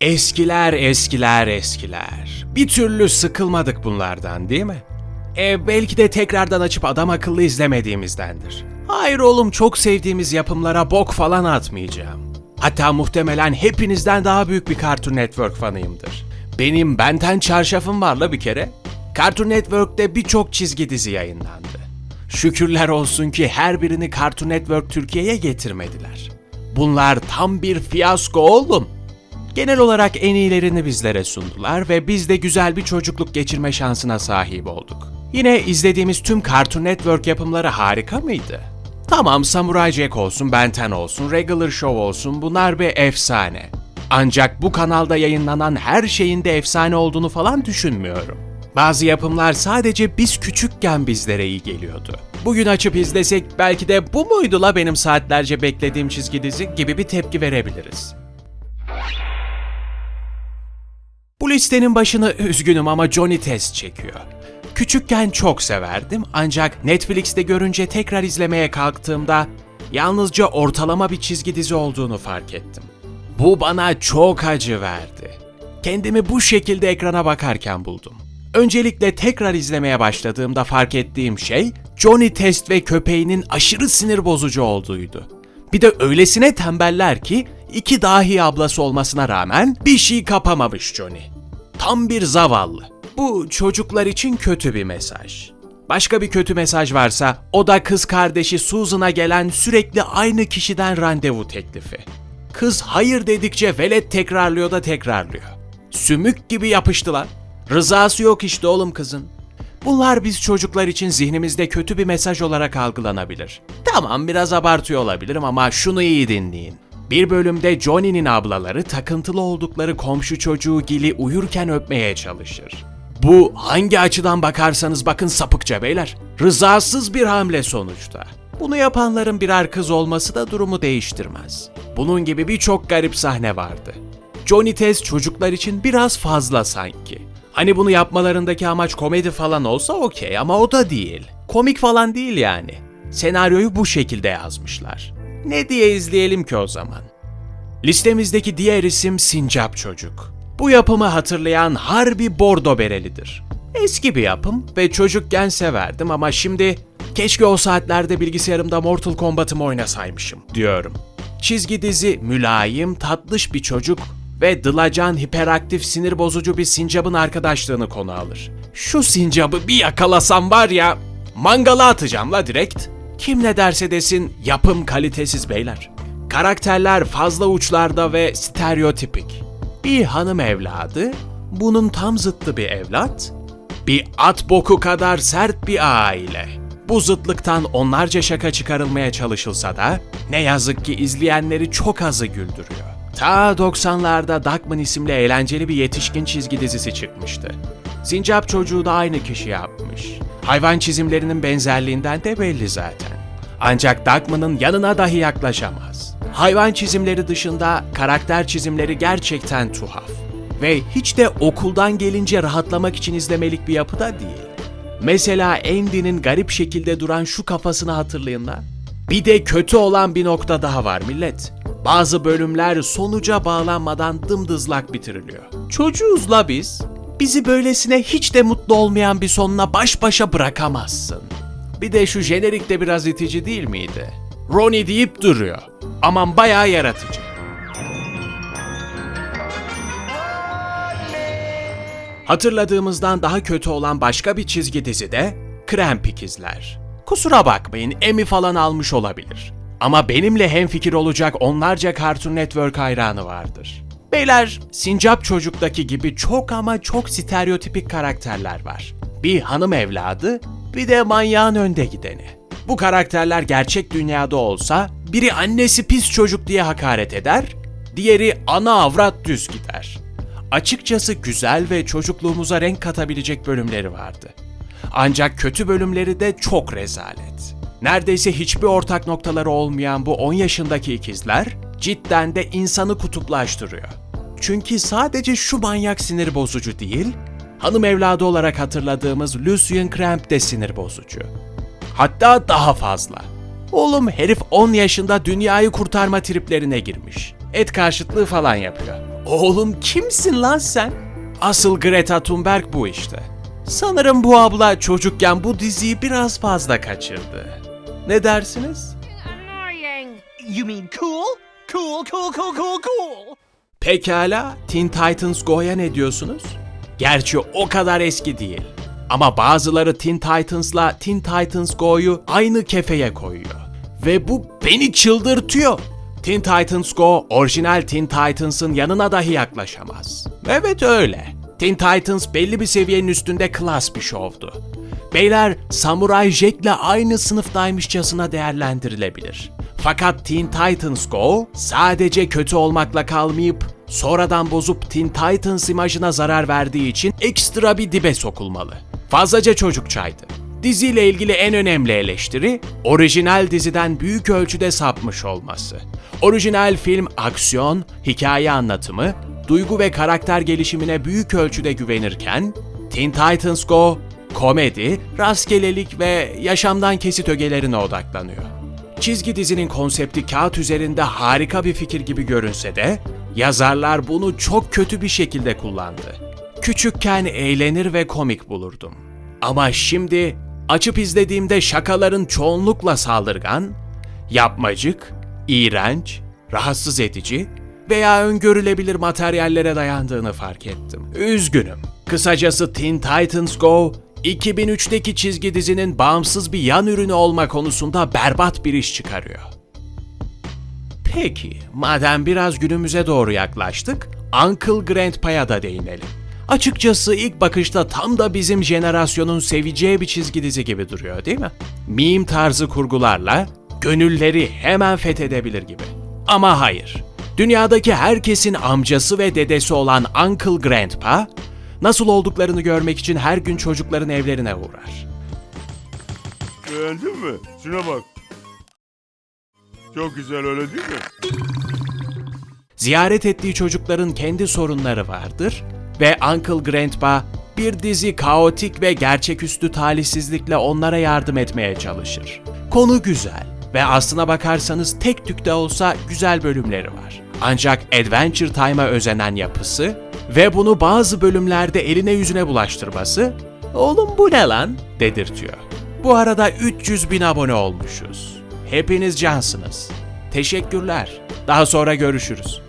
Eskiler eskiler eskiler. Bir türlü sıkılmadık bunlardan değil mi? E belki de tekrardan açıp adam akıllı izlemediğimizdendir. Hayır oğlum çok sevdiğimiz yapımlara bok falan atmayacağım. Hatta muhtemelen hepinizden daha büyük bir Cartoon Network fanıyımdır. Benim Benten çarşafım var la bir kere. Cartoon Network'te birçok çizgi dizi yayınlandı. Şükürler olsun ki her birini Cartoon Network Türkiye'ye getirmediler. Bunlar tam bir fiyasko oğlum. Genel olarak en iyilerini bizlere sundular ve biz de güzel bir çocukluk geçirme şansına sahip olduk. Yine izlediğimiz tüm Cartoon Network yapımları harika mıydı? Tamam Samurai Jack olsun, Ben 10 olsun, Regular Show olsun bunlar bir efsane. Ancak bu kanalda yayınlanan her şeyin de efsane olduğunu falan düşünmüyorum. Bazı yapımlar sadece biz küçükken bizlere iyi geliyordu. Bugün açıp izlesek belki de bu muydu la benim saatlerce beklediğim çizgi dizi gibi bir tepki verebiliriz. Listenin başını üzgünüm ama Johnny Test çekiyor. Küçükken çok severdim ancak Netflix'te görünce tekrar izlemeye kalktığımda yalnızca ortalama bir çizgi dizi olduğunu fark ettim. Bu bana çok acı verdi. Kendimi bu şekilde ekrana bakarken buldum. Öncelikle tekrar izlemeye başladığımda fark ettiğim şey Johnny Test ve köpeğinin aşırı sinir bozucu olduğuydu. Bir de öylesine tembeller ki iki dahi ablası olmasına rağmen bir şey kapamamış Johnny. Tam bir zavallı. Bu çocuklar için kötü bir mesaj. Başka bir kötü mesaj varsa o da kız kardeşi Susan'a gelen sürekli aynı kişiden randevu teklifi. Kız hayır dedikçe velet tekrarlıyor da tekrarlıyor. Sümük gibi yapıştılar. Rızası yok işte oğlum kızın. Bunlar biz çocuklar için zihnimizde kötü bir mesaj olarak algılanabilir. Tamam biraz abartıyor olabilirim ama şunu iyi dinleyin. Bir bölümde Johnny'nin ablaları takıntılı oldukları komşu çocuğu Gil'i uyurken öpmeye çalışır. Bu hangi açıdan bakarsanız bakın sapıkça beyler. Rızasız bir hamle sonuçta. Bunu yapanların birer kız olması da durumu değiştirmez. Bunun gibi birçok garip sahne vardı. Johnny Test çocuklar için biraz fazla sanki. Hani bunu yapmalarındaki amaç komedi falan olsa okey ama o da değil. Komik falan değil yani. Senaryoyu bu şekilde yazmışlar. Ne diye izleyelim ki o zaman? Listemizdeki diğer isim Sincap Çocuk. Bu yapımı hatırlayan harbi bordo berelidir. Eski bir yapım ve çocukken severdim ama şimdi keşke o saatlerde bilgisayarımda Mortal Kombat'ımı oynasaymışım diyorum. Çizgi dizi mülayim, tatlış bir çocuk ve dılacan, hiperaktif, sinir bozucu bir sincabın arkadaşlığını konu alır. Şu sincabı bir yakalasam var ya, mangala atacağım la direkt. Kim ne derse desin yapım kalitesiz beyler. Karakterler fazla uçlarda ve stereotipik. Bir hanım evladı, bunun tam zıttı bir evlat, bir at boku kadar sert bir aile. Bu zıtlıktan onlarca şaka çıkarılmaya çalışılsa da ne yazık ki izleyenleri çok azı güldürüyor. Ta 90'larda Duckman isimli eğlenceli bir yetişkin çizgi dizisi çıkmıştı. Sincap çocuğu da aynı kişi yapmış. Hayvan çizimlerinin benzerliğinden de belli zaten. Ancak Duckman'ın yanına dahi yaklaşamaz. Hayvan çizimleri dışında karakter çizimleri gerçekten tuhaf. Ve hiç de okuldan gelince rahatlamak için izlemelik bir yapıda değil. Mesela Andy'nin garip şekilde duran şu kafasını hatırlayın lan. Bir de kötü olan bir nokta daha var millet. Bazı bölümler sonuca bağlanmadan dımdızlak bitiriliyor. Çocuğuz la biz. Bizi böylesine hiç de mutlu olmayan bir sonuna baş başa bırakamazsın. Bir de şu jenerik de biraz itici değil miydi? Ronnie deyip duruyor. Aman bayağı yaratıcı. Hatırladığımızdan daha kötü olan başka bir çizgi dizi de Kremp İkizler. Kusura bakmayın Emmy falan almış olabilir. Ama benimle hemfikir olacak onlarca Cartoon Network hayranı vardır. Beyler, Sincap Çocuk'taki gibi çok ama çok stereotipik karakterler var. Bir hanım evladı, bir de manyağın önde gideni. Bu karakterler gerçek dünyada olsa biri annesi pis çocuk diye hakaret eder, diğeri ana avrat düz gider. Açıkçası güzel ve çocukluğumuza renk katabilecek bölümleri vardı. Ancak kötü bölümleri de çok rezalet. Neredeyse hiçbir ortak noktaları olmayan bu 10 yaşındaki ikizler cidden de insanı kutuplaştırıyor. Çünkü sadece şu manyak sinir bozucu değil, hanım evladı olarak hatırladığımız Lucien Cramp de sinir bozucu. Hatta daha fazla. Oğlum herif 10 yaşında dünyayı kurtarma triplerine girmiş. Et karşıtlığı falan yapıyor. Oğlum kimsin lan sen? Asıl Greta Thunberg bu işte. Sanırım bu abla çocukken bu diziyi biraz fazla kaçırdı. Ne dersiniz? You mean cool? Cool, cool, cool, cool, cool. Pekala, Teen Titans Go'ya ne diyorsunuz? Gerçi o kadar eski değil. Ama bazıları Teen Titans'la Teen Titans Go'yu aynı kefeye koyuyor. Ve bu beni çıldırtıyor. Teen Titans Go, orijinal Teen Titans'ın yanına dahi yaklaşamaz. Evet öyle. Teen Titans belli bir seviyenin üstünde klas bir şovdu. Beyler, Samurai Jack'le aynı sınıftaymışçasına değerlendirilebilir. Fakat Teen Titans Go sadece kötü olmakla kalmayıp sonradan bozup Teen Titans imajına zarar verdiği için ekstra bir dibe sokulmalı. Fazlaca çocukçaydı. Diziyle ilgili en önemli eleştiri, orijinal diziden büyük ölçüde sapmış olması. Orijinal film aksiyon, hikaye anlatımı, duygu ve karakter gelişimine büyük ölçüde güvenirken, Teen Titans Go, komedi, rastgelelik ve yaşamdan kesit ögelerine odaklanıyor. Çizgi dizinin konsepti kağıt üzerinde harika bir fikir gibi görünse de, yazarlar bunu çok kötü bir şekilde kullandı. Küçükken eğlenir ve komik bulurdum. Ama şimdi açıp izlediğimde şakaların çoğunlukla saldırgan, yapmacık, iğrenç, rahatsız edici veya öngörülebilir materyallere dayandığını fark ettim. Üzgünüm. Kısacası Teen Titans Go, 2003'teki çizgi dizinin bağımsız bir yan ürünü olma konusunda berbat bir iş çıkarıyor. Peki, madem biraz günümüze doğru yaklaştık, Uncle Grandpa'ya da değinelim. Açıkçası ilk bakışta tam da bizim jenerasyonun seveceği bir çizgi dizi gibi duruyor değil mi? Meme tarzı kurgularla gönülleri hemen fethedebilir gibi. Ama hayır. Dünyadaki herkesin amcası ve dedesi olan Uncle Grandpa, nasıl olduklarını görmek için her gün çocukların evlerine uğrar. Beğendin mi? Şuna bak. Çok güzel öyle değil mi? Ziyaret ettiği çocukların kendi sorunları vardır ve Uncle Grandpa bir dizi kaotik ve gerçeküstü talihsizlikle onlara yardım etmeye çalışır. Konu güzel ve aslına bakarsanız tek tük de olsa güzel bölümleri var. Ancak Adventure Time'a özenen yapısı ve bunu bazı bölümlerde eline yüzüne bulaştırması "Oğlum bu ne lan?" dedirtiyor. Bu arada 300 bin abone olmuşuz. Hepiniz cansınız. Teşekkürler. Daha sonra görüşürüz.